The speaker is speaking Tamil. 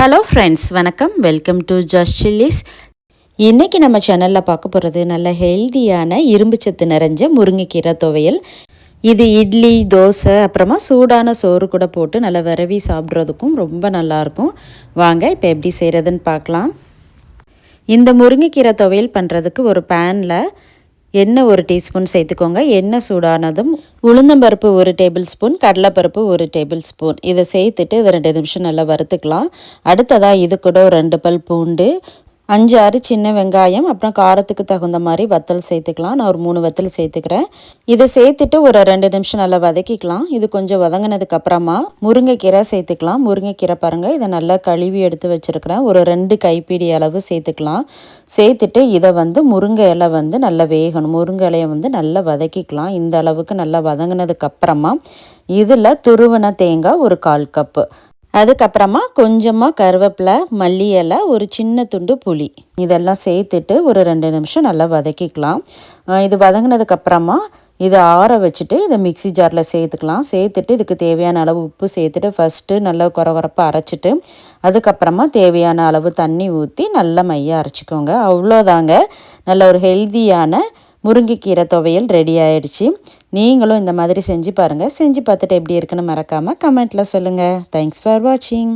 ஹலோ ஃப்ரெண்ட்ஸ் வணக்கம். வெல்கம் டு ஜஸ்ட் சில்லிஸ் இன்றைக்கி நம்ம சேனலில் பார்க்க போகிறது நல்ல ஹெல்தியான இரும்பு சத்து நிறைஞ்ச முருங்கைக்கீரை துவையல். இது இட்லி தோசை அப்புறமா சூடான சோறு கூட போட்டு நல்லா விரவி சாப்பிட்றதுக்கும் ரொம்ப நல்லாயிருக்கும் வாங்க இப்போ எப்படி செய்கிறதுன்னு பார்க்கலாம். இந்த முருங்கைக்கீரை துவையல் பண்ணுறதுக்கு ஒரு பேனில் எண்ணெய் ஒரு டீஸ்பூன் சேர்த்துக்கோங்க. எண்ணெய் சூடானதும் உளுந்தம்பருப்பு ஒரு டேபிள் ஸ்பூன் கடலைப்பருப்பு ஒரு டேபிள் ஸ்பூன் இதை சேர்த்துட்டு இதை ரெண்டு நிமிஷம் நல்லா வறுத்துக்கலாம். அடுத்ததாக இது கூட ஒரு ரெண்டு பல் பூண்டு அஞ்சு ஆறு சின்ன வெங்காயம் அப்புறம் காரத்துக்கு தகுந்த மாதிரி வத்தல் சேர்த்துக்கலாம். நான் ஒரு மூணு வத்தல் சேர்த்துக்கிறேன். இதை சேர்த்துட்டு ஒரு ரெண்டு நிமிஷம் நல்லா வதக்கிக்கலாம். இது கொஞ்சம் வதங்கினதுக்கு அப்புறமா முருங்கைக்கீரை சேர்த்துக்கலாம். முருங்கைக்கீரை பாருங்கள் இதை நல்லா கழுவி எடுத்து வச்சுருக்கிறேன். ஒரு ரெண்டு கைப்பிடி அளவு சேர்த்துக்கலாம். சேர்த்துட்டு இதை வந்து முருங்கை இலை வந்து நல்லா வேகணும். முருங்கை இலையை வந்து நல்லா வதக்கிக்கலாம். இந்த அளவுக்கு நல்லா வதங்கினதுக்கு அப்புறமா இதில் துருவன தேங்காய் ஒரு கால் கப்பு அதுக்கப்புறமா கொஞ்சமாக கருவேப்பிலை மல்லி இலை ஒரு சின்ன துண்டு புளி. இதெல்லாம் சேர்த்துட்டு ஒரு ரெண்டு நிமிஷம் நல்லா வதக்கிக்கலாம். இது வதங்கினதுக்கப்புறமா இதை ஆற வச்சுட்டு இதை மிக்சி ஜாரில் சேர்த்துக்கலாம். சேர்த்துட்டு இதுக்கு தேவையான அளவு உப்பு சேர்த்துட்டு ஃபஸ்ட்டு நல்லா குறகுறப்பாக அரைச்சிட்டு அதுக்கப்புறமா தேவையான அளவு தண்ணி ஊற்றி நல்லா மையாக அரைச்சிக்கோங்க. அவ்வளோதாங்க. நல்ல ஒரு ஹெல்தியான முருங்கைக்கீரை துவையல் ரெடி ஆயிடுச்சு. நீங்களும் இந்த மாதிரி செஞ்சு பாருங்கள் செஞ்சு பார்த்துட்டு எப்படி இருக்குன்னு மறக்காமல் கமெண்ட்டில் சொல்லுங்கள் தேங்க்ஸ் ஃபார் வாட்சிங்